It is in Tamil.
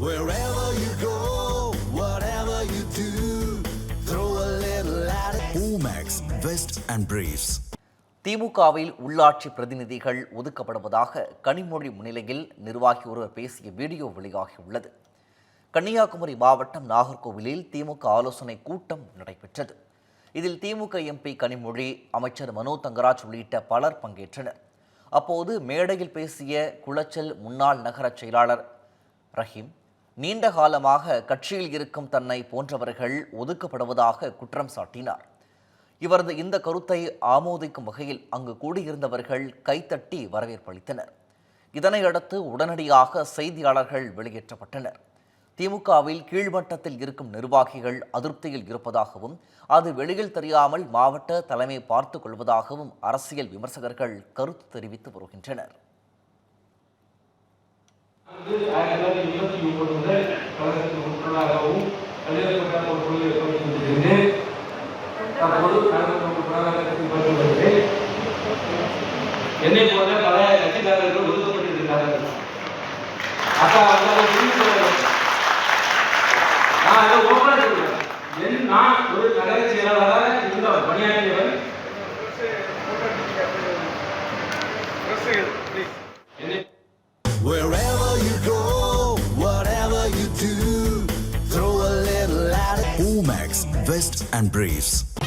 Wherever you go, whatever you do, throw a little at it. Omax, Vest and Briefs. திமுகவில் உள்ளாட்சி பிரதிநிதிகள் ஒதுக்கப்படுவதாக கனிமொழி முன்னிலையில் நிர்வாகி ஒருவர் பேசிய வீடியோ வெளியாகியுள்ளது கன்னியாகுமரி மாவட்டம் நாகர்கோவிலில் திமுக ஆலோசனை கூட்டம் நடைபெற்றது இதில் திமுக எம்பி கனிமொழி அமைச்சர் மனோ தங்கராஜ் உள்ளிட்ட பலர் பங்கேற்றனர் அப்போது மேடையில் பேசிய குளச்சல் முன்னாள் நகர செயலாளர் ரஹீம் நீண்ட காலமாக கட்சியில் இருக்கும் தன்னை போன்றவர்கள் ஒதுக்கப்படுவதாக குற்றம் சாட்டினார். இவரது இந்த கருத்தை ஆமோதிக்கும் வகையில் அங்கு கூடியிருந்தவர்கள் கைத்தட்டி வரவேற்பளித்தனர். இதனையடுத்து உடனடியாக செய்தியாளர்கள் வெளியேற்றப்பட்டனர். திமுகவில் கீழ்மட்டத்தில் இருக்கும் நிர்வாகிகள் அதிருப்தியில் இருப்பதாகவும் அது வெளியில் தெரியாமல் மாவட்ட தலைமை பார்த்துக் கொள்வதாகவும் அரசியல் விமர்சகர்கள் கருத்து தெரிவித்து வருகின்றனர். ஆயிரத்தி தொள்ளாயிரத்தி இருபத்தி ஒன்பது முதல் கழகத்தின் உறுப்பினராகவும் கல்வியற்ற ஒரு கொள்கை கொண்டிருக்கிறேன் தற்போது என்னை போல பல கட்சிக்காரர்கள் ஒதுக்கப்பட்டிருக்கிறார்கள். அக்கா வந்து புரிந்து கொள்ள வேண்டும். நான் அதை ஓப்பனாக என் நான் ஒரு நகர செயலாளராக இருந்தவர் பணியாற்றியவர். என்னை Wherever Max, and Briefs.